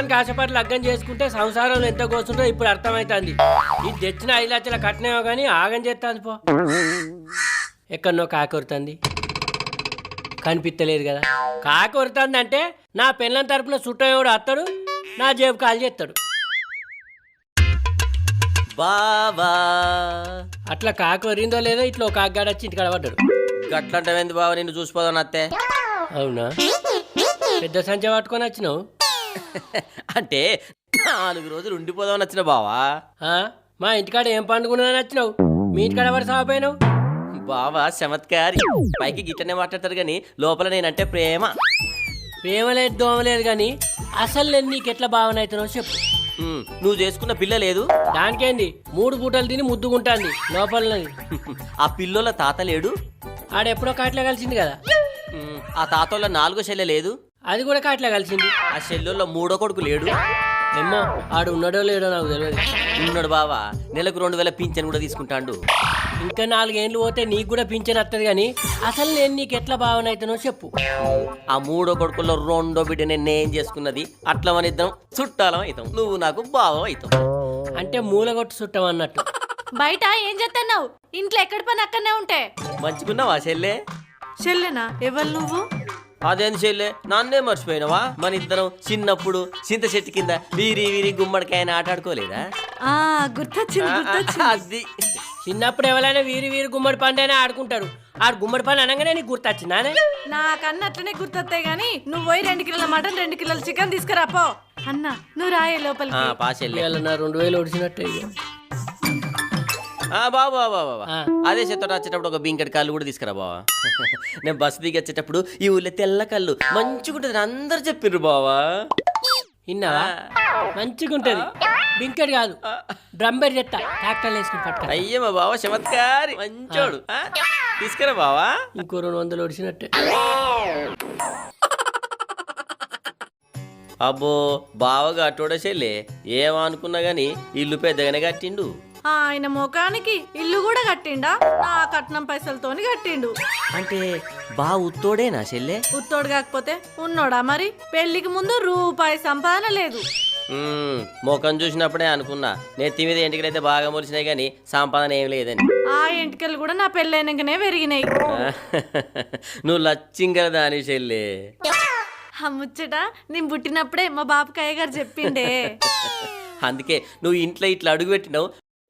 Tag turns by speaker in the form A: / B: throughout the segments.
A: కట్నానికి ఆశపడి లగ్గం చేసుకుంటే సంసారంలో ఎంత కోస్తుందో ఇప్పుడు అర్థమవుతుంది ఇది తెచ్చిన ఐదు లక్షల కట్నమో కానీ ఆగం చేస్తాను పో. ఎక్కడనో కాకొరుతుంది. కనిపించలేదు కదా. కాకొరుతుంది అంటే నా పిల్లల తరపున చుట్టయోడు అత్తడు నా జేబు కాల్ చేస్తాడు
B: బావా.
A: అట్లా కాకొరిందో లేదో ఇట్లా ఒక కాగ్గాడు వచ్చి ఇంటికాడ పడ్డాడు.
B: గట్లంటవేంది బావ నిన్ను చూసిపోదాం అత్తే?
A: అవునా? పెద్ద సంచ పట్టుకొని వచ్చినావు?
B: అంటే నాలుగు రోజులు ఉండిపోదామని వచ్చిన బావా?
A: ఆ? మా ఇంటికాడ ఏం పండుకున్నా నచ్చినావు? మీ ఇంటికాడ ఎవరు సాగిపోయినావు
B: బావా చమత్కారి. పైకి గిట్టనే మాట్లాడతారు కానీ లోపల నేనంటే ప్రేమ.
A: ప్రేమ లేదు దోమ లేదు కానీ అసలు నేను నీకు ఎట్లా భావన అవుతున్నావు చెప్పు.
B: నువ్వు చేసుకున్న పిల్ల లేదు?
A: దానికేంది? మూడు పూటలు తిని ముద్దుకుంటాంది లోపల
B: ఆ పిల్లోల తాత లేడు?
A: ఆడెప్పుడో కాట్లా కలిసింది కదా.
B: ఆ తాతోళ్ళ నాలుగో చెల్లె లేదు?
A: అది కూడా కాట్లా కలిసింది.
B: ఆ చెల్లెళ్ళ మూడో కొడుకు లేడు.
A: ఏమో ఆడు ఉన్నాడో లేడో నాకు తెలియదు
B: ఉన్నాడు బావా నెలకు రెండు వేల పింఛన్ కూడా తీసుకుంటాడు.
A: ఇంకా నాలుగేండ్లు పోతే నీకు కూడా పింఛన్ వస్తుంది కానీ అసలు నేను నీకు ఎట్లా భావన అవుతున్నావు చెప్పు.
B: ఆ మూడో కొడుకుల్లో రెండో బిడ్డ నేను చేసుకున్నది అట్లా మన ఇద్దరం చుట్టాలం అవుతాం. నువ్వు నాకు బావం అవుతాం
A: అంటే మూలగొట్టు చుట్టం అన్నట్టు.
C: బయట ఏం చేస్తున్నావు ఇంట్లో ఎక్కడి పని అక్కడనే ఉంటే.
B: మంచుకున్నావా చెల్లె
C: చెల్లెనా ఎవరు నువ్వు?
B: అదేంది చెల్లె? నన్నే మర్చిపోయినావా? మన ఇద్దరం చిన్నప్పుడు చింత చెట్టు కింద వీరి వీరి గుమ్మడికాయని ఆట ఆడుకోలేదా?
C: ఆ గుర్తొచ్చింది గుర్తొచ్చింది.
B: అది.
A: చిన్నప్పుడు ఎవరైనా వీరి వీరి గుమ్మడి పండు అయినా ఆడుకుంటారు. ఆడు గుమ్మడి పండు అనగానే నీకు గుర్తొచ్చిందానే
C: నాకన్నా అట్లనే గుర్తొస్తాయి గానీ నువ్వు పోయి రెండు కిలోల మటన్ రెండు కిలోల చికెన్ తీసుకురా పో. అన్న నువ్వు రాయే
B: ఆ,
C: లోపలికి
A: నా రెండు వేలు ఒడిచినట్టే.
B: ఆ, బాబు. అదే చెత్త వచ్చేటప్పుడు ఒక బింకటి కళ్ళు కూడా తీసుకురా బావా. నేను బస్సు దిగి వచ్చేటప్పుడు ఈ ఊళ్ళో తెల్ల కళ్ళు మంచిగుంటుంది అందరు చెప్పిర్రు బావా.
A: విన్నావా? మంచిగుంటది బింకెట్ కాదు. డ్రంబెర్ చెత్త. ట్రాక్టర్లు వేసుకుని పట్టుక.
B: అయ్యే మా బావ చమత్కారి. మంచోడు. తీసుకురా బావా.
A: ఇంకో రెండు వందలు ఒడిచినట్టే
B: అబ్బో బావగా అట్టోడ చెల్లె. ఏమనుకున్నా గాని ఇల్లు పెద్దగానే కట్టిండు.
C: ఆయన ముఖానికి ఇల్లు కూడా కట్టిండా? నా కట్నం పైసలతోని కట్టిండు.
B: అంటే బా ఉత్తోడేనా చెల్లె?
C: ఉత్తోడు కాకపోతే ఉన్నోడా మరి? పెళ్ళికి ముందు రూపాయి సంపాదన లేదు.
B: మ్మ్, ముఖం చూసినప్పుడే అనుకున్నా. నెత్తి మీద ఎంటికలైతే బాగా మొలిచినాయి కానీ సంపాదన ఏం లేదని.
C: ఆ ఎంటికలు కూడా నా పెళ్ళైనాకనే పెరిగినాయి.
B: నువ్వు లచ్చింగల దాని చెల్లె.
C: ఆ ముచ్చట నేను పుట్టినప్పుడే మా బాబుకాయ గారు చెప్పిండే.
B: అందుకే నువ్వు ఇంట్లో ఇట్లా అడుగు పెట్టినావు.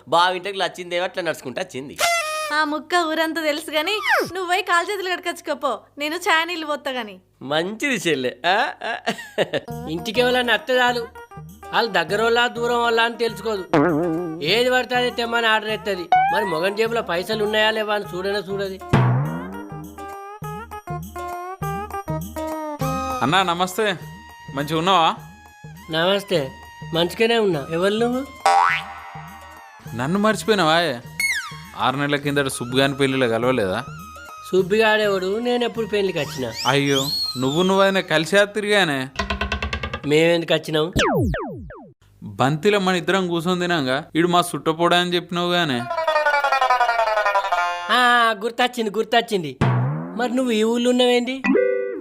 B: బావి ఇంటికి లచ్చిందేమో అట్లా నడుచుకుంటా వచ్చింది.
C: ఆ ముక్క ఊరంతా తెలుసు గాని నువ్వు పోయి కాలు చేతులు కడకచ్చుకోపో నేను ఛాయ్ నీళ్ళు పోతా గాని.
B: మంచిది చెల్లె. ఆ, ఆ.
A: ఇంటికి ఎవరైనా అత్త చాలు. వాళ్ళు దగ్గర వాళ్ళ దూరం వాళ్ళ అని తెలుసుకోదు. ఏది పడితే అది తెమ్మని ఆర్డర్ ఎత్తది. మరి మొగన్ జేబులో పైసలు ఉన్నాయా లేవా అని చూడనే చూడది.
D: అన్నా నమస్తే. మంచిగా ఉన్నావా?
A: నమస్తే. మంచిగానే ఉన్నా. ఎవరు నువ్వు?
D: నన్ను మర్చిపోయినావా? ఆరు నెలల కిందట సుబ్బుగాని పెళ్ళిలో కలవలేదా?
A: సుబ్బిగాడేవాడు నేను ఎప్పుడు పెళ్ళికి వచ్చిన.
D: అయ్యో నువ్వు నువ్వైనా కలిసి తిరిగానే
A: మేమెందుకు వచ్చినాం?
D: బంతిలో మన ఇద్దరం కూర్చొని తినాక ఇడు మా సుట్టపోడా అని చెప్పినావు గానే?
A: ఆ, గుర్తొచ్చింది గుర్తొచ్చింది. మరి నువ్వు ఈ ఊళ్ళో ఉన్నావేంది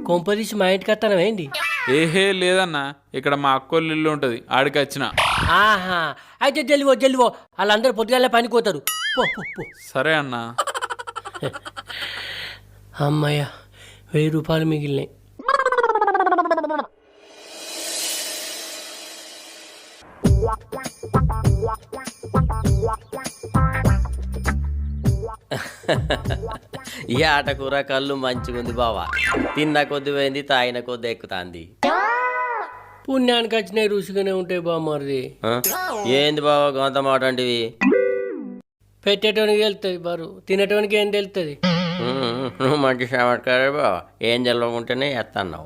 A: కొంపదీసి మా ఇంటికి వస్తానవేంది
D: ఏహే లేదన్నా. ఇక్కడ మా అక్కోళ్ళ ఇల్లు ఉంటుంది ఆడికి వచ్చిన.
A: ఆహా. అయితే జల్లివో జల్లివో వాళ్ళందరూ పొద్దుగాల పనికోతారు పో పో పో.
D: సరే అన్నా.
A: అమ్మయ్య వెయ్యి రూపాయలు మిగిలినాయి.
B: ఈ ఆటకూర కళ్ళు మంచిగుంది బావా. తిన్న కొద్ది పోయింది తాగిన కొద్ది ఎక్కుతాంది.
A: పుణ్యానికి వచ్చినాయి రుచిగానే ఉంటాయి బామ్మది
B: ఆ? ఏంది బావా గొంత మాట అంటివి?
A: పెట్టేటోనికి వెళ్తుంది బారు తినేటోనికి ఏం తెలుస్తుంది
B: ఉమ్, నువ్వు మంచి చమత్కారే బావా ఏం జల్లకుంటేనే ఎత్తన్నావు.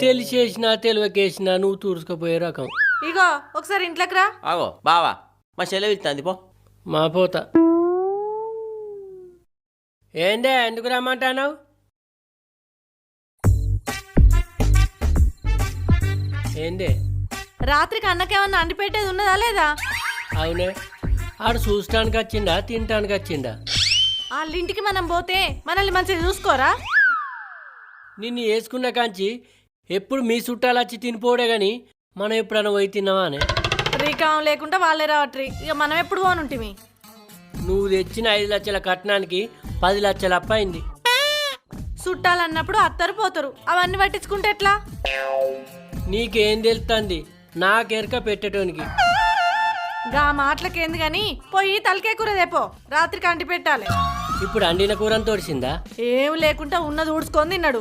A: తెలిసేసినా తెలివకేసినా నువ్వు తూర్చుకుపోయే రకం.
C: ఇగో ఒకసారి ఇంట్లోకి రా.
B: ఆగో బావా మా చెల్లె వెళ్తాంది పో.
A: మా పోత. ఏందే ఎందుకు రమ్మంటున్నావు? ఏందే
C: రాత్రికి అన్నకేమన్నా అండి పెట్టేది ఉన్నదా లేదా?
A: అవునే. ఆడు చూస్తానికి వచ్చిందా తినటానికి వచ్చిందా
C: వాళ్ళ ఇంటికి మనం పోతే మనల్ని మంచిగా చూసుకోరా?
A: నిన్ను వేసుకున్న కాంచి ఎప్పుడు మీ చుట్టాలు వచ్చి తినిపోడే గాని మనం ఎప్పుడైనా పోయి తిన్నావా అని?
C: రీకాం లేకుండా వాళ్ళే రావట్రీ. ఇక మనం ఎప్పుడు పోనుంటిమి?
A: నువ్వు తెచ్చిన ఐదు లక్షల కట్నానికి పది లక్షల అప్ప అయింది
C: చుట్టాలన్నప్పుడు అత్తరు పోతారు. అవన్నీ పట్టించుకుంటే ఎట్లా?
A: నీకేం తెలుస్తుంది నాకెరక పెట్టేటోనికి.
C: గా మాటలకేంది గాని పోయి తలకే కూర దేపో రాత్రికి అంటి పెట్టాలి.
A: ఇప్పుడు అండిన కూరని తోడిసిందా?
C: ఏం లేకుండా ఉన్నది ఊడ్చుకొని తిన్నాడు.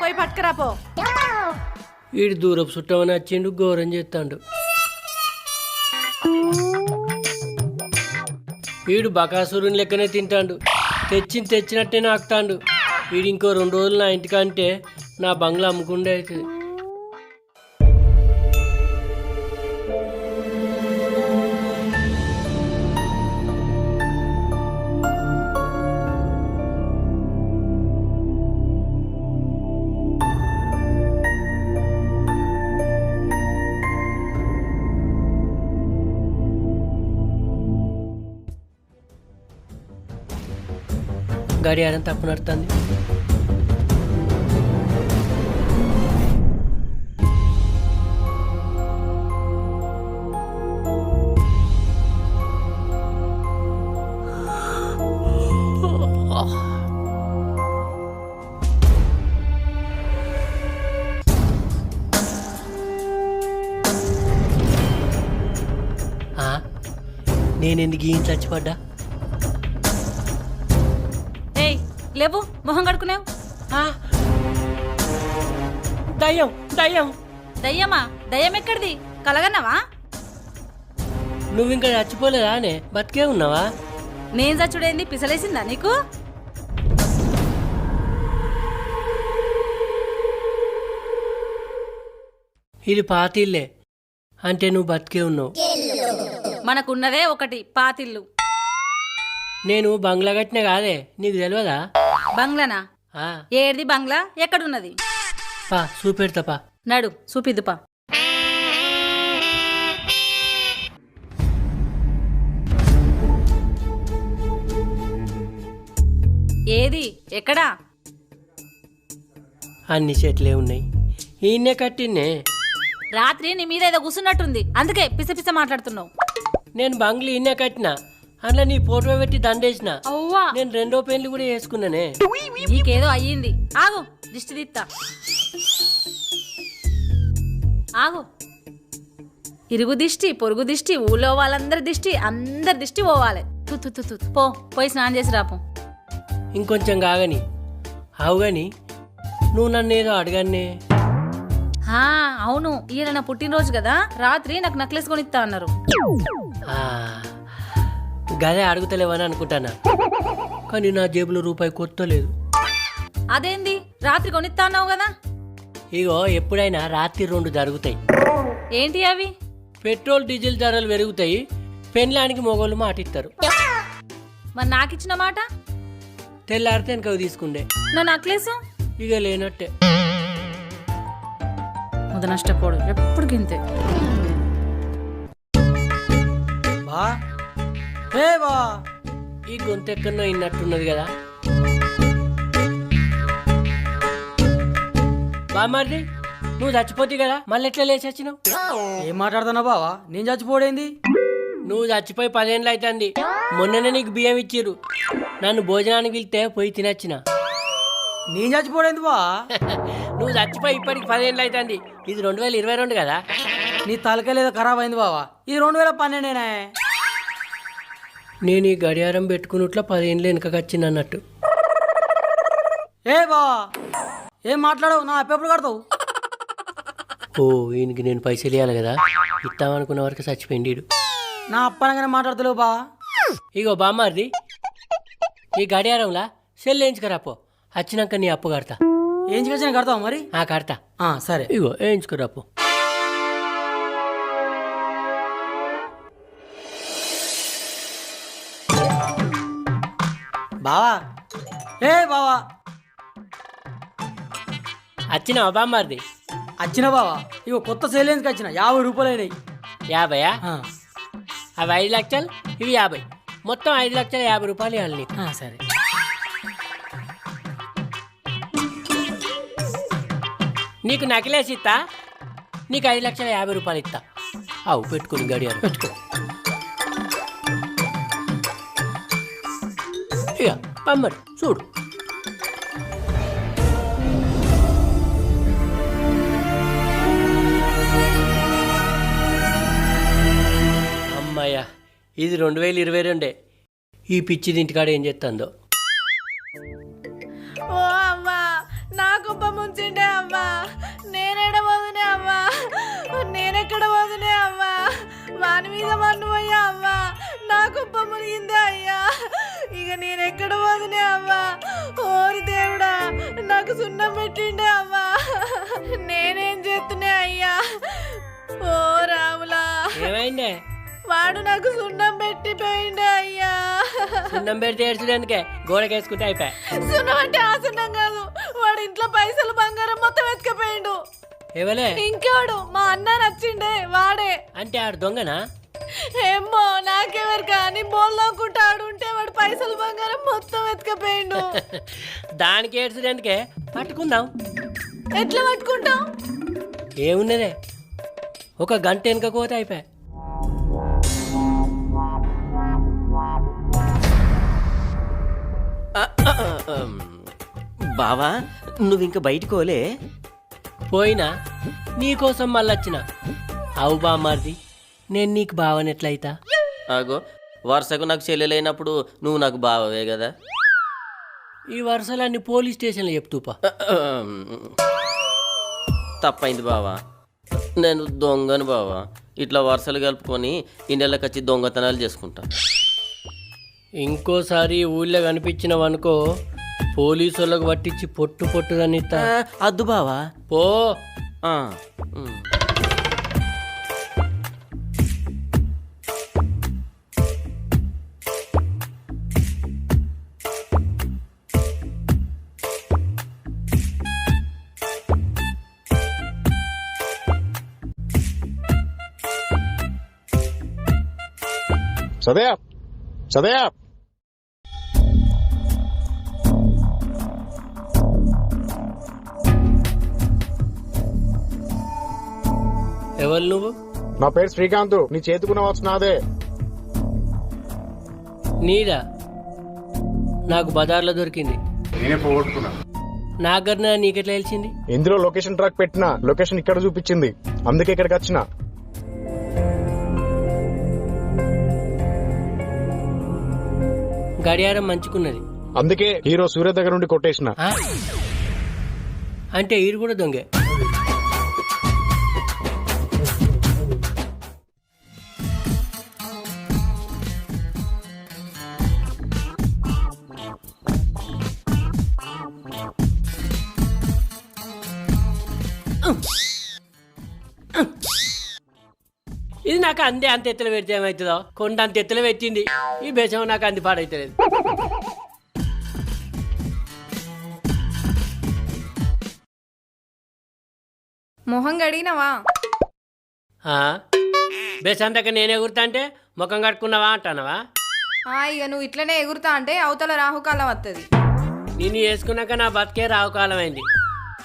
C: పోయి పట్టుకురా పో.
A: వీడు దూరపు చుట్టమని వచ్చిండు ఘోరం చేస్తాడు వీడు బకాసురుని లెక్కనే తింటాడు. తెచ్చింది తెచ్చినట్టే నాకుతాండు. వీడు ఇంకో రెండు రోజులు నా ఇంటికంటే నా బంగ్లా అమ్ముకుండే అవుతుంది. గడియారం తప్పు నడుతుంది. ఆ, నేనెందుకు ఈ చచ్చిపడ్డా?
E: లేవు మొహం కడుకునేవు
A: దయ్యం దయ్యం.
E: దయ్యమా? దయ్యం ఎక్కడిది? కలగన్నావా?
A: నువ్వు ఇంకా చచ్చిపోలేదా అనే? బతికే ఉన్నావా?
E: నేను చచ్చుడేంది? పిసలేసిందా నీకు?
A: ఇది పాతిల్లే. అంటే నువ్వు బతికే ఉన్నావు.
E: మనకున్నదే ఒకటి పాతిల్లు.
A: నేను బంగ్లా కట్టిన కాదే నీకు తెలియదా
E: బంగ్లానా?
A: ఆ,
E: ఏడిది బంగ్లా? ఎక్కడున్నది?
A: పా చూపెడతా పా.
E: నడు చూపిద్దుపా. ఏది? ఎక్కడా?
A: అన్ని చెట్లే ఉన్నాయి. ఈయన్నే కట్టిన్నే.
E: రాత్రి నీ మీద ఏదో కూర్చున్నట్టుంది అందుకే పిస పిస మాట్లాడుతున్నావు.
A: నేను బంగ్లీ ఈయన్నే కట్టిన. అందులో నీ ఫోటో పెట్టి దండేసిన.
E: అవ్వా.
A: నేను రెండో పెళ్ళి కూడా చేసుకున్నానే
E: నీకేదో అయ్యింది. ఆగు దిష్టి తీత్తా. ఆగు. ఇరుగు దిష్టి పొరుగు దిష్టి ఊళ్ళో వాళ్ళందరి దిష్టి అందరి దిష్టి పోవాలి. తు, తు, తు, తు. పో పోయి స్నానం చేసి రాపో
A: ఇంకొంచెం కాగని. అవు గాని నువ్వు నన్ను ఏదో అడగానే
E: హా, అవును. ఈయన నా పుట్టినరోజు కదా. రాత్రి నాకు నక్లెస్ కొనిస్తా అన్నారు.
A: ఆ, గదే అడుగుతలేవని అనుకుంటానా? కానీ నా జేబులో రూపాయి కొత్త లేదు.
E: అదేంది? రాత్రి కొనిస్తా అన్నావు కదా?
A: ఇగో ఎప్పుడైనా రాత్రి రెండు జరుగుతాయి.
E: ఏంటి అవి?
A: పెట్రోల్ డీజిల్ ధరలు పెరుగుతాయి. పెళ్ళానికి మొగోళ్ళు మాటిస్తారు
E: మరి నాకు ఇచ్చిన మాట?
A: తెల్లారితే వెనక తీసుకుండే.
E: నా నక్లెస్
A: ఇక లేనట్టే.
E: ముద నష్టపోడు. ఎప్పుడు గింతే?
F: బా ఏ బా
A: ఈ గొంతు ఎక్కడో ఇన్నట్టున్నది కదా. బామ్మారిది నువ్వు చచ్చిపోతే కదా మళ్ళీ ఎట్లా లేచి వచ్చినావు?
F: ఏం మాట్లాడుతున్నావు బావా? నేను చచ్చిపోడేంది?
A: నువ్వు చచ్చిపోయి పదేళ్ళు అవుతుంది మొన్ననే నీకు బియ్యం ఇచ్చిర్రు. నన్ను భోజనానికి వెళ్తే పోయి తినచ్చిన.
F: నేను చచ్చిపోడేంది బా
A: నువ్వు చచ్చిపోయి ఇప్పటికి పదేళ్ళు అవుతుంది ఇది రెండు వేల ఇరవై రెండు కదా.
F: నీ తలకలేదో ఖరాబ్ అయింది బావా. ఇది రెండు వేల పన్నెండేనే.
A: నేను ఈ గడియారం పెట్టుకున్నట్ల పదేళ్ళు వెనకకి వచ్చింది అన్నట్టు.
F: ఏ బావా ఏం మాట్లాడవు? నా అప్పెప్పుడు కడతావు?
A: ఓ ఈయనకి నేను పైసలు ఇవ్వాలి కదా. ఇస్తామనుకున్న వరకు చచ్చిపోయింది.
F: నా అప్పనగానే మాట్లాడతలేవు బా.
A: ఇగో బామ్మారిది ఈ గడియారంలా సెల్ వేయించుకురాపో వచ్చినాక నీ అప్పు కడతా.
F: చేసిన కడతావు మరి?
A: ఆ కడతా.
F: ఆ, సరే.
A: ఇగో వేయించుకురాపో
F: బావా? ఏ బావా?
A: వచ్చినావా బామ్మారిది
F: వచ్చిన బావా? ఇగో కొత్త సేలేందుకు వచ్చిన యాభై రూపాయలు అయినాయి.
A: యాభైయా
F: ఆ,
A: అవి ఐదు లక్షలు ఇవి యాభై. మొత్తం ఐదు లక్షల యాభై రూపాయలు ఇవ్వాలి నీకు.
F: సరే.
A: నీకు నకిలేసి ఇస్తా నీకు ఐదు లక్షల యాభై రూపాయలు ఇస్తా. అవు పెట్టుకుని గడియారం. పెట్టుకో. ఇక పమ్మరి చూడు. అమ్మాయ్యా ఇది రెండు వేల ఇరవై రెండే. ఈ పిచ్చిది ఇంటికాడ ఏం చేస్తుందో
C: ఓ అమ్మా నా కుప్ప ముంచిండే అమ్మా. నేనేడ వదినే అమ్మా. నేనెక్కడ వదినే అమ్మా. వాని మీద మన్ను అయ్యా అమ్మా. నా కుప్ప మునిగిందే అయ్యా. ఇక నేనెక్కడ వదినే అమ్మా ఓరి దేవుడా నాకు సున్నం పెట్టిండే అమ్మా నేనేం చేస్తున్నా అయ్యా? ఓ రాములా.
A: ఏమైందే?
C: వాడు నాకు సున్నం పెట్టి పోయిండే అయ్యా.
A: సున్నం పెడితే ఏడ్చడానికే గోడకేసుకుంటే అయిపోయా.
C: సున్నం అంటే ఆ సున్నం కాదు. వాడు ఇంట్లో పైసలు బంగారం మొత్తం ఎత్తుకపోయిండు.
A: ఏవలే
C: ఇంకోడు మా అన్న నచ్చిండే వాడే.
A: అంటే ఆడు దొంగనా?
C: ఏమో నాకెవరు కానీ బోల్లోకుంటా ఆడుంటే వాడు పైసలు బంగారం మొత్తం ఎత్తుకపోయిండు
A: దానికి ఏడ్చడానికే పట్టుకుందాం.
C: ఎట్లా పట్టుకుంటాం?
A: ఏమున్నదే? ఒక గంట వెనకపోతే అయిపోయా.
B: బావా నువ్వు ఇంకా బయటికి పోలే?
A: పోయినా నీకోసం మళ్ళొచ్చిన. అవు బామ్మారిది. నేను నీకు బావనెట్లయితా?
B: ఆగో వరుసకు నాకు చెల్లెలైనప్పుడు నువ్వు నాకు బావవే కదా?
A: ఈ వరుసలన్నీ పోలీస్ స్టేషన్లో చెప్తూపా
B: తప్పైంది బావా. నేను దొంగను బావా. ఇట్లా వరుసలు కలుపుకొని ఈ నెలకు వచ్చి దొంగతనాలు చేసుకుంటా.
A: ఇంకోసారి ఊళ్ళో కనిపించినవనుకో పోలీసు వాళ్ళకు పట్టించి పొట్టు పొట్టుదనిస్తా
B: ఆ, అద్దు బావా.
A: పో.
G: సదయా సదయా
A: ఎవరు నువ్వు?
G: నా పేరు శ్రీకాంత్. నీ చేతుకున్న వచ్చు నాదే.
A: నీదా? నాకు బజార్లో దొరికింది.
G: నేనే పోగొట్టుకున్నా.
A: నాగర్న నీకెట్లా తెలిసింది?
G: ఇందులో లొకేషన్ ట్రాక్ పెట్టినా లొకేషన్ ఇక్కడ చూపించింది. అందుకే ఇక్కడికి వచ్చిన.
A: గడియారం మంచుకున్నది.
G: అందుకే హీరో సూర్య దగ్గర నుండి కొట్టేసిన.
A: ఆ? అంటే ఈడు కూడా దొంగే. ఇది నాకు అందే అంత ఎత్తులు పెడితే ఏమవుతుందో కొండ అంత ఎత్తులు పెట్టింది. ఈ బెసం నాకు అంది పాడైతలేదు.
H: మొహం గడిగినవా
A: ఆ? బెసంతక నేనే గుర్తా అంటే ముఖం కట్టుకున్నావా అంటానవా?
H: ఇక నువ్వు ఇట్లనే ఎగురుతా అంటే అవతల రాహుకాలం వస్తుంది
A: నిన్ను వేసుకున్నాక నా బతికే రావు కాలం అయింది.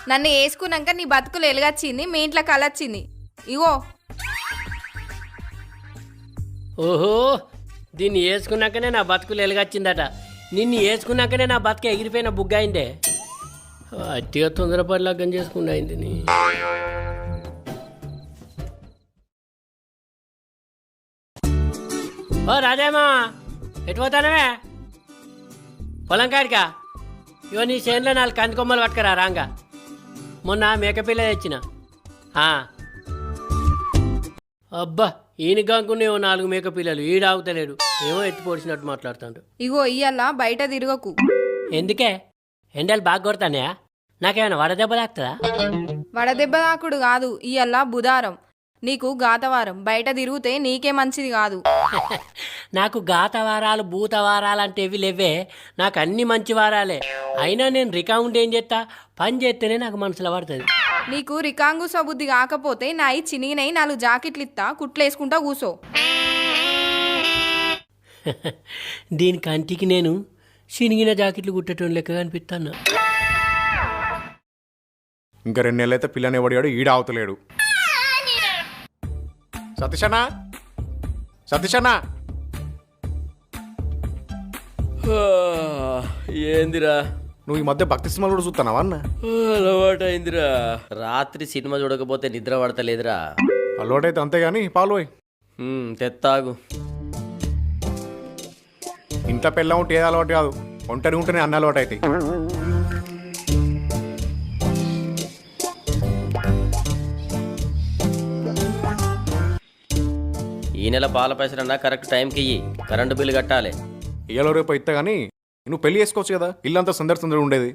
H: నన్ను వేసుకున్నాక నీ బతుకులు ఎలుగొచ్చింది మీ ఇంట్లో కలొచ్చింది. ఇగో
A: ఓహో దీన్ని వేసుకున్నాకనే నా బతుకులు ఎలుగచ్చిందట నిన్ను వేసుకున్నాకనే నా బతుకు ఎగిరిపోయిన బుగ్గ అయిందే అట్టిగా తొందరపడి లగ్గం చేసుకుండా అయింది ఓ రాజేమా ఎటు పోతానవే? పొలం కాడికా? ఇవో నీ చేనులో నాలుగు కంది కొమ్మలు పట్టుకరా రాంగా. మొన్న మేకపిల్ల తెచ్చిన. ఆ. అబ్బా ఈయన కాకునేవో నాలుగు మేకపిల్లలు ఈడ ఆగుతలేడు. ఏమో ఎత్తి పొడిచినట్టు మాట్లాడుతాడు.
H: ఇగో ఇయ్యాల బయట తిరగకు.
A: ఎందుకే? ఎండలు బాగా కొడతానయా నాకేమైనా వడదెబ్బ తాకుతుందా?
H: వడదెబ్బ దాకుడు కాదు ఇయ్యాల బుధారం. నీకు గాతవారం. బయట తిరిగితే నీకే మంచిది కాదు.
A: నాకు గాత వారాలు భూత వారాలు అంటే ఇవి లేవే. నాకు అన్ని మంచి వారాలే. అయినా నేను రికౌంట్ ఏం చేస్తా పని చేస్తేనే నాకు మనసులో పడుతుంది.
H: నీకు రికాంగు సబుద్ధి కాకపోతే నాయి చినిగినయి నాలుగు జాకెట్లు ఇత్తా కుట్లేసుకుంటా కూసో.
A: దీని కంటికి నేను చినిగిన జాకెట్లు కుట్టేటోని లెక్క కనిపిస్తాను
G: ఇంకా రెండు నెలలైతే పిల్లని ఎవడాడు ఈడ అవతలేడు సతీషనా సతీషనా
B: ఏందిరా?
G: నువ్వు ఈ మధ్య భక్తి సినిమాలు కూడా చూస్తున్నావా అన్న?
B: అలవాటు అయిందిరా రాత్రి సినిమా చూడకపోతే నిద్ర పడతలేదురా.
G: అలవాటైతే అంతే కానీ పాలు
B: తెత్తాగు.
G: ఇంట్లో పెళ్ళ ఉంటే ఏది అలవాటు కాదు. ఒంటరి ఉంటేనే అన్న అలవాటు అవుతాయి
B: నెల పాల పైసలన్నా కరెక్ట్ టైంకి ఇయ్యి. కరెంటు బిల్లు కట్టాలి.
G: ఇయ్యాలో రేపు ఇస్తా కానీ నువ్వు పెళ్ళి చేసుకోవచ్చు కదా. ఇల్లంతా సందడి సందడి ఉండేది.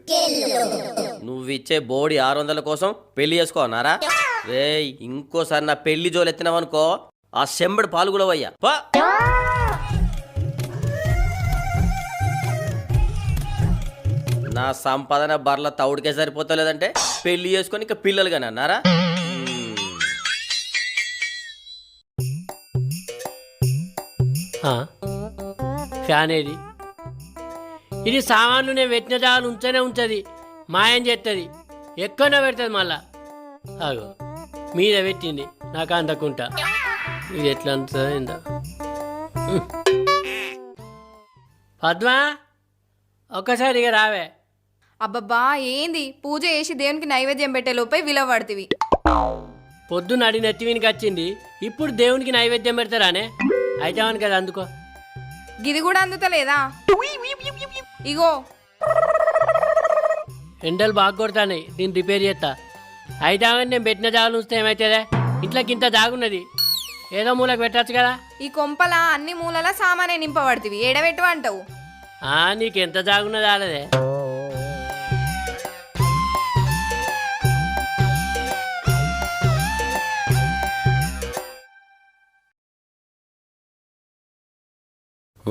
B: నువ్వు ఇచ్చే బోడి ఆరు వందల కోసం పెళ్ళి చేసుకోనారా? రేయ్ ఇంకోసారి నా పెళ్ళి జోలు ఎత్తినావనుకో ఆ శంబడి పాలు కూడా వయ్యా పా. నా సంపాదన బర్ల తౌడికే సరిపోతలేదంటే పెళ్ళి చేసుకొని ఇక పిల్లలు
A: ఫ్యాన్ ఏది ఇది సామాన్లు నేను పెట్టిన జాగాలు ఉంచనే ఉంచది మాయం చేస్తుంది ఎక్కడో పెడుతుంది మళ్ళా. అగో మీద పెట్టింది నాకు అందకుంటా ఇది ఎట్లా అంత పద్మా ఒక్కసారి ఇక రావే.
H: అబ్బబ్బా ఏంది? పూజ చేసి దేవునికి నైవేద్యం పెట్టే లోపే విలవడుతుంది
A: పొద్దున్న అడి నెత్తివినికి వచ్చింది ఇప్పుడు దేవునికి నైవేద్యం పెడతారానే? అయితే అవును కదా అందుకో?
H: గిది కూడా అందుతలేదా? ఇగో.
A: ఎండలు బాగా కొడతాయి దీన్ని రిపేర్ చేస్తా. అయితే నేను పెట్టిన జాగాలు ఉంచితే ఏమవుతుందే ఇంట్లోకి ఇంత జాగున్నది. ఏదో మూలకు పెట్టచ్చు కదా.
H: ఈ కొంపల అన్ని మూలల సామానే నింపబడుతుంది ఏడబెట్టు అంటావు
A: ఆ నీకు ఎంత జాగున్నది ఆడదే.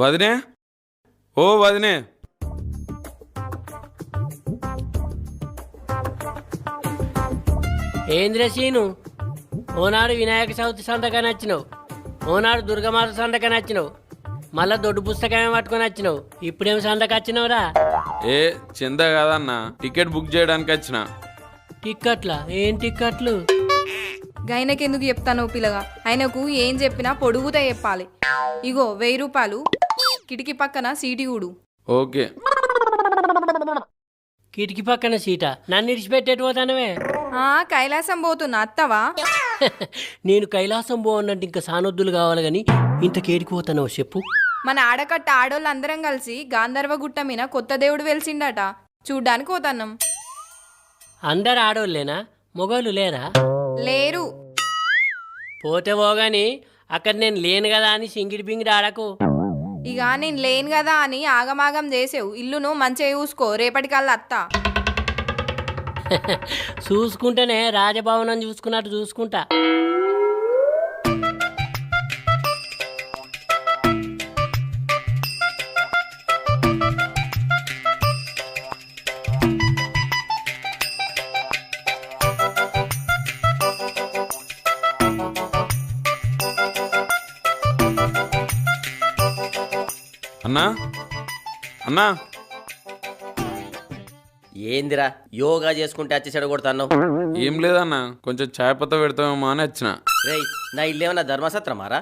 D: వదినే? ఓ వదినే.
A: ఏంద్రే సీను? ఓనాడు వినాయక చవితి సంతకాన్ని వచ్చినావు ఓనాడు దుర్గమాత సంతకాన్ని వచ్చినావు మళ్ళా దొడ్డు పుస్తకమే పట్టుకొని వచ్చినావు ఇప్పుడేం సంతకు వచ్చినావురా?
D: ఏ చింద కాదన్న. టికెట్ బుక్ చేయడానికి వచ్చిన.
A: టిక్కెట్లా? ఏం టిక్కెట్లు?
H: గైనకెందుకు చెప్తాను పిల్లగా? ఆయనకు ఏం చెప్పినా పొడుగుతా చెప్పాలి. ఇగో వెయ్యి రూపాయలు. కిటికీ పక్కన సీటి ఊడు
D: ఓకే.
A: కిటికీ పక్కన సీట? నన్ను ఇడిచిపెట్టేటి పోతానవే?
H: ఆ కైలాసం పోతున్నా. అత్తవా?
A: నేను కైలాసం పోవన్నట్టు ఇంకా సానొద్దులు కావాలి కానీ ఇంత కేడికిపోతానో చెప్పు?
H: మన ఆడకట్ట ఆడోళ్ళందరం కలిసి గాంధర్వ గుట్ట మీద కొత్త దేవుడు వెలిసిండట. చూడ్డానికి పోతాన్నాం.
A: అందరు ఆడోళ్ళేనా? మొగోళ్ళు లేరా?
H: లేరు.
A: పోతే పోగాని అక్కడ నేను లేను కదా అని సింగిడి బింగిడి ఆడకు.
H: ఇక నేను లేను కదా అని ఆగమాగం చేసేవు. ఇల్లును మంచిగా చూసుకో రేపటికల్లా అత్త.
A: చూసుకుంటేనే రాజభవనం చూసుకున్నట్టు చూసుకుంటా.
D: అన్నా
B: ఏందిరా యోగా చేసుకుంటే వచ్చి చెడగొడతాను
D: ఏం లేదన్నా కొంచెం ఛాయ్ పత్త పెడతామేమో అని వచ్చిన
B: రేయ్ నా ఇల్లేమన్నా ధర్మసత్రమారా?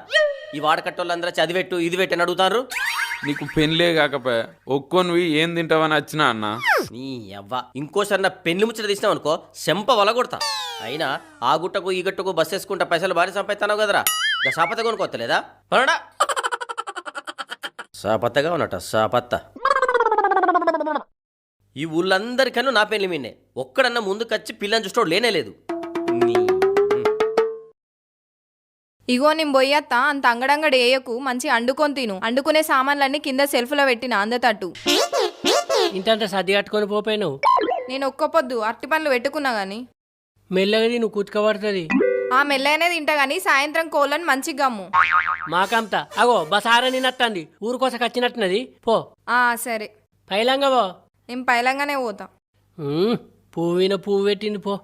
B: ఈ వాడకట్టోళ్ళందరూ చదివెట్టు ఇది పెట్టు అని అడుగుతారు?
D: నీకు పెళ్ళే కాకపోయా ఒక్కొనివి ఏం తింటావని వచ్చినా అన్నా?
B: నీ అవ్వ ఇంకోసారి నా పెళ్ళి ముచ్చట తీసినావు అనుకో శంప వలగొడతా అయినా ఆ గుట్టకు ఈ గుట్టకు బస్ వేసుకుంటా పైసలు భారీ సంపాదిస్తావు కదరా? ఇక సాపత్త కొనుక్కోతలేదా పనడా? సాపత్తగా ఉన్నట సాపత్త. ఈ ఊళ్ళందరికన్నా నా పెళ్ళి మీనే ఒక్కడన్నా ముందుకొచ్చి పిల్లని చూసుకోడు లేనే లేదు.
H: ఇగో నేను పోయత్తా అంత అంగడంగడి వేయకు మంచి అండుకొని తిను. అండుకునే సామాన్లన్నీ కింద సెల్ఫ్లో పెట్టిన అందతట్టు.
A: ఇంతంత సర్ది కట్టుకొని పోపోయినావు
H: నేను ఒక్క పొద్దు అరటి పండ్లు పెట్టుకున్నా గాని.
A: మెల్లగది నువ్వు కుతుకబడుతుంది
H: ఆ మెల్లైనే తింటా గాని సాయంత్రం కోళ్ళని మంచిగా గమ్ము.
A: మాకంతా. అగో బసారని నత్తంది. ఊరికోసకు వచ్చినట్టున్నది పో.
H: ఆ సరే.
A: పైలంగా పో
H: నేను పైలంగానే పోతా.
A: ఉమ్, పువ్విన పువ్వు పెట్టింది పో.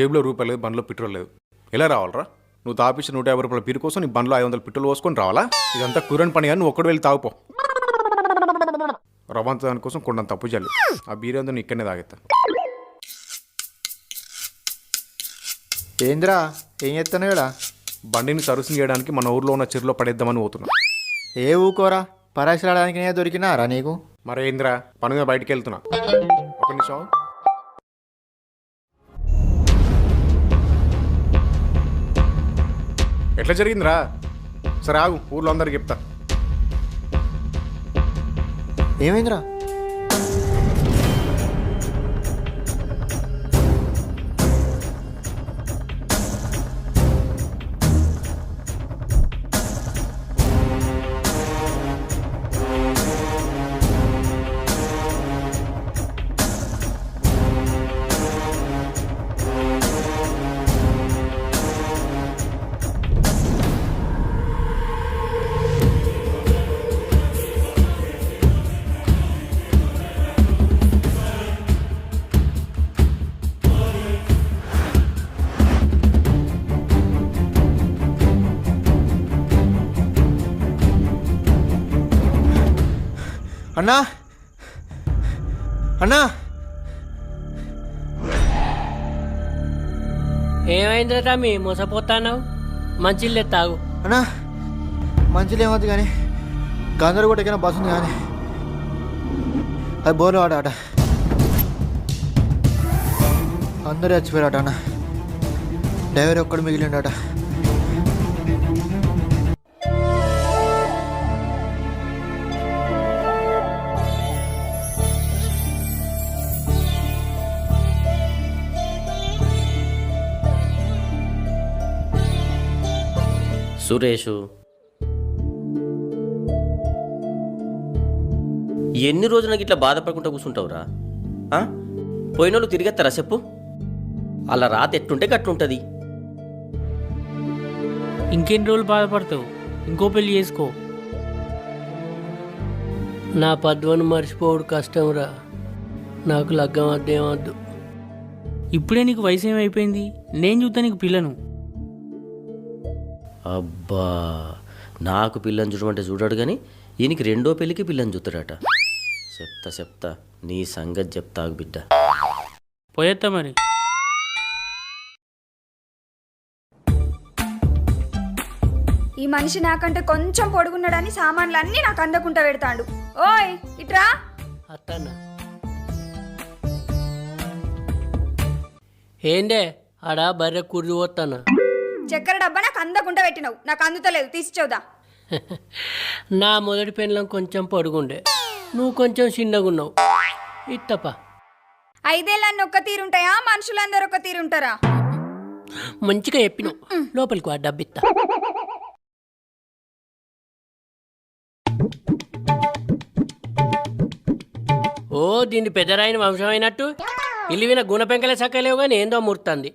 G: జేబులో రూపాయలు లేదు బండ్లో పెట్రోల్ లేదు. ఎలా రావాలరా? నువ్వు తాపించిన నూట యాభై రూపాయల పీరు కోసం నీ బండ్లో ఐదు వందలు పెట్రోల్ పోసుకొని రావాలా? ఇదంతా కురని పని కానీ నువ్వు ఒక్కడు వెళ్ళి తాగుపో. రవంత దానికోసం కొండంత తప్పు చేయాలి. ఆ బీరేందో నీ ఇక్కడనే తాగెత్తాను
I: ఏంద్రా? ఏం చేస్తాను ఇక్కడ
G: బండిని సర్వీసింగ్ చేయడానికి మన ఊర్లో ఉన్న చెరువులో పడేద్దామని పోతున్నా.
I: ఏ ఊకోరా? పరాశరాడానికి నేను దొరికినారా నీకు.
G: మరేంద్రా? పని మీద బయటికి వెళ్తున్నా. ఒక నిమిషం. ఎట్లా జరిగిందిరా? సరే ఆగు ఊర్లో అందరికి చెప్తా.
I: ఏమైందిరా? అన్నా. అన్నా.
A: ఏమైందిరా తమ్మి మోసపోతాన్నావు? మంచిల్లే తాగు.
I: అన్నా మంచిలో ఏమవుతుంది కానీ గందరు కూడా ఎక్కిన బస్సు ఉంది కానీ అది బోర్లు ఆట ఆట. అందరూ చచ్చిపోయారట అన్న. డ్రైవర్ ఒక్కడు మిగిలిండట
B: సురేషు. ఎన్ని రోజులు నాకు ఇట్లా బాధపడకుండా కూర్చుంటావురా? ఆ? పోయినోళ్ళు తిరిగేస్తారా చెప్పు? అలా రాత ఎట్టుంటే గట్టుంటది.
F: ఇంకెన్ని రోజులు బాధపడతావు? ఇంకో పెళ్ళి చేసుకో.
A: నా పద్వను మర్చిపోవడు కష్టంరా. నాకు లగ్గం వద్దేమద్దు
F: ఇప్పుడే నీకు వయసు ఏమైపోయింది? నేను చూద్దా నీకు పిల్లను.
B: అబ్బా నాకు పిల్లని చూడమంటే చూడాడు కానీ ఈయనకి రెండో పెళ్ళికి పిల్లని చూస్తాడట చెప్తా చెప్తా నీ సంగతి చెప్తాగు బిడ్డ.
F: పోయేత్తా మరి.
J: ఈ మనిషి నాకంటే కొంచెం పొడుగున్నాడని సామాన్లు అన్నీ నాకు అందకుండా పెడతాడు. ఓయ్ ఇట్రా.
A: అత్తన్న. ఏందే ఆడ బర్రె కుర్రి పోతానా
J: చక్కెర డబ్బా నాకు అందకుండా పెట్టినావు. నాకు అందుతలేదు. తీసి చూదా
A: నా మొదటి పెళ్ళం కొంచెం పొడుగుండే. నువ్వు కొంచెం చిన్నగున్నావు. ఇత్తప
J: ఐదేళ్ళన్ని ఒక్క తీరుంటాయా? మనుషులందరూ ఒక తీరుంటారా?
A: మంచిగా చెప్పినావు. లోపలికి ఆ డబ్బిత్తా. ఓ దీన్ని పెద్దరాయిన వంశమైనట్టు? ఇల్లువిన గుణపెంకలే సక్కలేవు కానీ ఏందో ముర్తంది.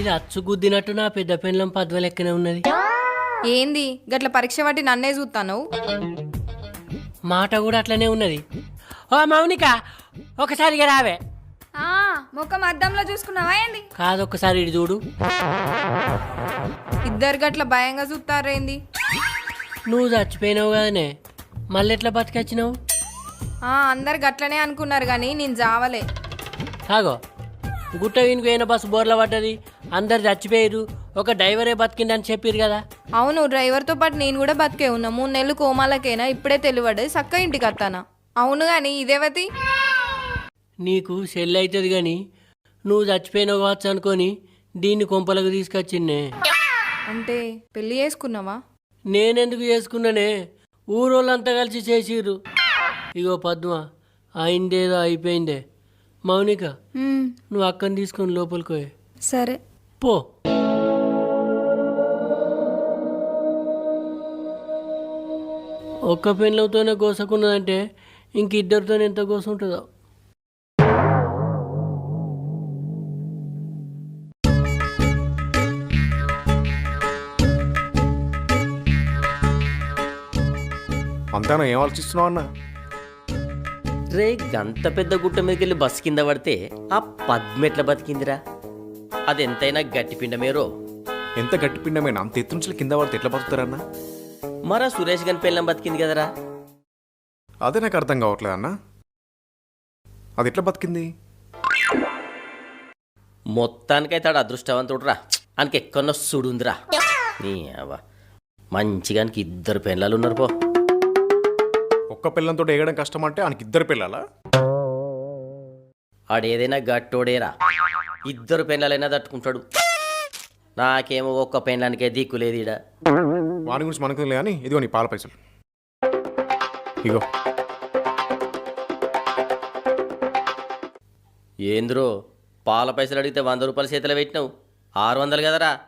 A: ఇది అచ్చుగుద్దినట్టు నా పెద్ద పెళ్ళం పద్వ లెక్కనే ఉన్నది.
H: ఏంది? గట్ల పరీక్ష పట్టి నన్నే చూస్తాను
A: మాట కూడా అట్లనే ఉన్నది. ఓ మౌనిక ఒకసారిగా రావే.
J: ఆ ముఖం అద్దంలో చూసుకున్నావా ఏంది?
A: కాదు ఒక్కసారి ఇటు చూడు.
H: ఇద్దరు గట్ల భయంగా చూస్తారేంది
A: నువ్వు చచ్చిపోయినావు కదనే. మళ్ళీ ఎట్లా బతికొచ్చినావు?
H: ఆ అందరు గట్లనే అనుకున్నారు కానీ నేను జావలే.
A: కాగో గుట్ట వీనికి పోయిన బస్సు బోర్ల పడ్డది. అందరు చచ్చిపోయారు. ఒక డ్రైవరే బతికిందని చెప్పారు కదా.
H: అవును డ్రైవర్తో పాటు నేను కూడా బతికే ఉన్నా. మూడు నెలలు కోమాలకైనా ఇప్పుడే తెలివడే చక్క ఇంటికి వస్తానా అవును కానీ ఇదేవతి
A: నీకు సెల్ అవుతుంది కానీ నువ్వు చచ్చిపోయినావు కావచ్చు అనుకొని దీన్ని కొంపలకు తీసుకొచ్చిండే.
H: అంటే పెళ్ళి చేసుకున్నావా?
A: నేనెందుకు చేసుకున్నానే? ఊరోళ్ళంతా కలిసి చేసిర్రు. ఇగో పద్మ అయిందేదో అయిపోయిందే. మౌనిక నువ్వు అక్కని తీసుకొని లోపలికి పోయి.
J: సరే.
A: పో ఒక్క పెళ్ళవుతోనే కోసకున్నదంటే ఇంక ఇద్దరితోనే ఎంత కోసుంటుందో.
G: అంతేనా ఏం ఆలోచిస్తున్నావు అన్న?
B: రే గంత పెద్ద గుట్ట మీదకి వెళ్ళి బస్సు కింద పడితే ఆ పద్మ ఎట్లా బతికిందిరా. అది ఎంతైనా గట్టి పిండమేరో
G: ఎంత గట్టి పిండమైనా అంత ఎత్తు నుంచి కింద పడితే ఎట్లా బతుకుతారన్న?
B: మరా సురేష్ గని పెళ్ళం బతికింది కదరా?
G: అదే నాకు అర్థం కావట్లేదు అన్న. అది ఎట్లా బతికింది?
B: మొత్తానికైతే ఆడు అదృష్టవంతుడురా. ఆయనకి ఎక్కడో సుడుందిరా. నీ అవ్వ. మంచిగానికి ఇద్దరు పెళ్ళాలు ఉన్నారు పో.
G: ఒక్క పిల్లంతో ఎగడం కష్టం అంటే ఆయనకి ఇద్దరు పిల్లలా
B: ఆడేదైనా గట్టోడేరా. ఇద్దరు పెళ్ళాలైనా తట్టుకుంటాడు. నాకేమో ఒక్క పెళ్ళానికే దిక్కు లేదు ఈడ.
G: వాని గురించి మనకు కానీ ఇదిగో నీ పాల పైసలు. ఇగో.
B: ఏంద్రో పాల పైసలు అడిగితే వంద రూపాయల చేతిలో పెట్టినావు. ఆరు వందలు కదరా?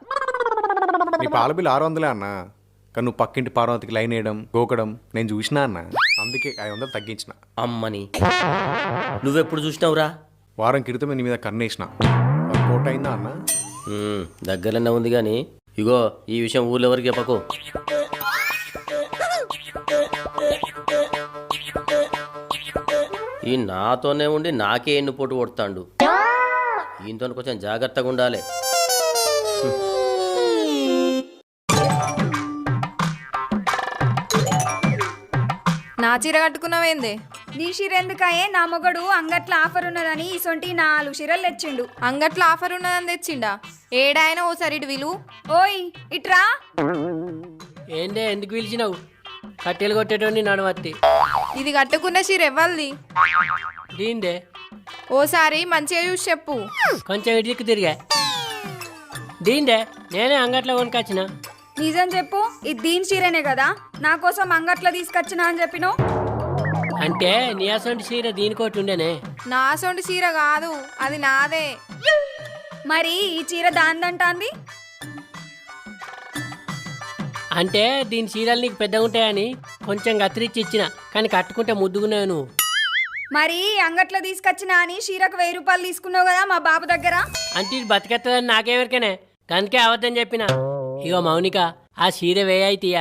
G: నీ పాల బిల్లు ఆరు వందలే అన్న. కానీ నువ్వు పక్కింటి పార్వతికి లైన్ వేయడం గోకడం నేను చూసినా అన్న. అందుకే ఐదు వందలు తగ్గించిన.
B: అమ్మని. నువ్వెప్పుడు చూసినావురా?
G: వారం క్రితం నీ మీద కన్నేసిన. కోట అయిందా అన్న?
B: ఉమ్, దగ్గరలోనే ఉంది కానీ ఇగో ఈ విషయం ఊళ్ళో ఎవరికి చెప్పకు. ఈ నాతోనే ఉండి నాకే ఎన్ను పోటు కొడతాండు ఈయనతో కొంచెం జాగ్రత్తగా ఉండాలి.
H: నా చీర కట్టుకున్నావేందే?
J: నీ చీర ఎందుకాయే నా మొగడు అంగట్ల ఆఫర్ ఉన్నదని ఇసొంటి నాలుగు చీరలు తెచ్చిండు.
H: అంగట్లో ఆఫర్ ఉన్నదని తెచ్చిండా? ఏడాయన ఓసారి ఇటు విలు
J: ఓయ్ ఇట్రా.
A: ఏందే ఎందుకు పిలిచినావు? కట్టెలు కొట్టేటోని నడవత్తి.
H: ఇది కట్టుకున్న చీర ఎవ్వల్ది?
A: దీందే.
H: ఓసారి మంచిగా చూసి చెప్పు.
A: కొంచెం ఇటుకు తిరిగా. దీందే నేనే అంగట్లో కొనుకొచ్చిన.
J: నిజం చెప్పు ఇది దీని చీరనే కదా? నా కోసం అంగట్లో తీసుకొచ్చినా అని చెప్పినావు?
A: అంటే నీ అసంటి చీర దీనికోటి ఉండేనే.
H: నా సొంటి చీర కాదు అది నాదే.
J: మరి ఈ చీర దాందంటాంది
A: అంటే దీని చీరలు నీకు పెద్దగా ఉంటాయని కొంచెం కత్తిరించి ఇచ్చిన కానీ కట్టుకుంటే ముద్దుగున్నావు నువ్వు.
J: మరి అంగట్లో తీసుకొచ్చినా అని చీరకు వెయ్యి రూపాయలు తీసుకున్నావు కదా మా బాబు దగ్గర?
A: అంటే ఇది బతికెత్తదని నాకేవరికనే అందుకే అవద్దని చెప్పిన. ఇగో మౌనిక ఆ చీర వేయయితీయ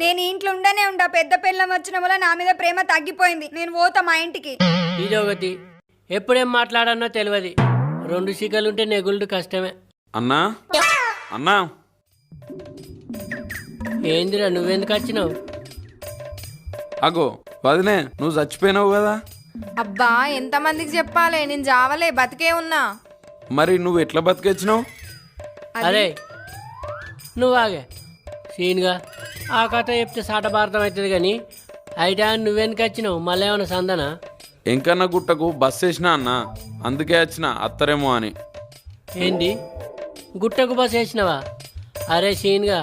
J: నేను ఇంట్లో ఉండనే ఉండా పెద్ద పిల్లం వచ్చిన వల్ల నా మీద ప్రేమ తగ్గిపోయింది. నేను పోతా మా ఇంటికి.
A: ఇదొకటి ఎప్పుడేం మాట్లాడన్నో తెలియదు రెండు సిగ్గలుంటే నెగులుడు కష్టమే.
D: అన్నా? అన్నా?
A: ఏందిరా నువ్వెందుకు వచ్చినావు?
D: అగో వదినే నువ్వు చచ్చిపోయినావు కదా?
H: అబ్బా ఎంతమందికి చెప్పాలి? నేను జావలే బతికే ఉన్నా.
D: మరి నువ్వు ఎట్లా బతికొచ్చినావు?
A: అరే నువ్వు ఆగే. సీన్గా. ఆ కథ చెప్తే సాట భారతం అవుతుంది కానీ అయితే నువ్వెందుకు వచ్చినావు? మళ్ళీ ఏమైనా సందనా?
D: ఎంకన్న గుట్టకు బస్ వేసినా అన్న అందుకే వచ్చిన అత్తరేమో అని.
A: ఏంది? గుట్టకు బస్ వేసినావా? అరే సీన్గా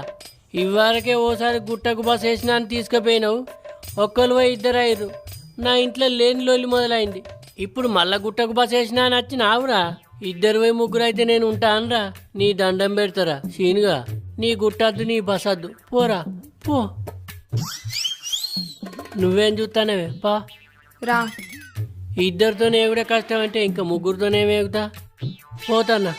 A: ఇవ్వరకే ఓసారి గుట్టకు బస్ వేసినా అని తీసుకుపోయినావు. ఒక్కరు పోయి ఇద్దరు అయ్యారు నా ఇంట్లో లేని లొల్లి మొదలైంది. ఇప్పుడు మళ్ళా గుట్టకు బస్ వేసినా అని వచ్చి నావురా ఇద్దరు పోయి ముగ్గురు అయితే నేను ఉంటానురా నీ దండం పెడతారా? సీనుగా నీ గుట్టద్దు నీ బస్ వద్దు పోరా. పో. నువ్వేం చూస్తానవే? పా.
H: రా.
A: ఇద్దరితోనే ఎగుడే కష్టం అంటే ఇంకా ముగ్గురితోనే ఎగుతా పోతాన్నా.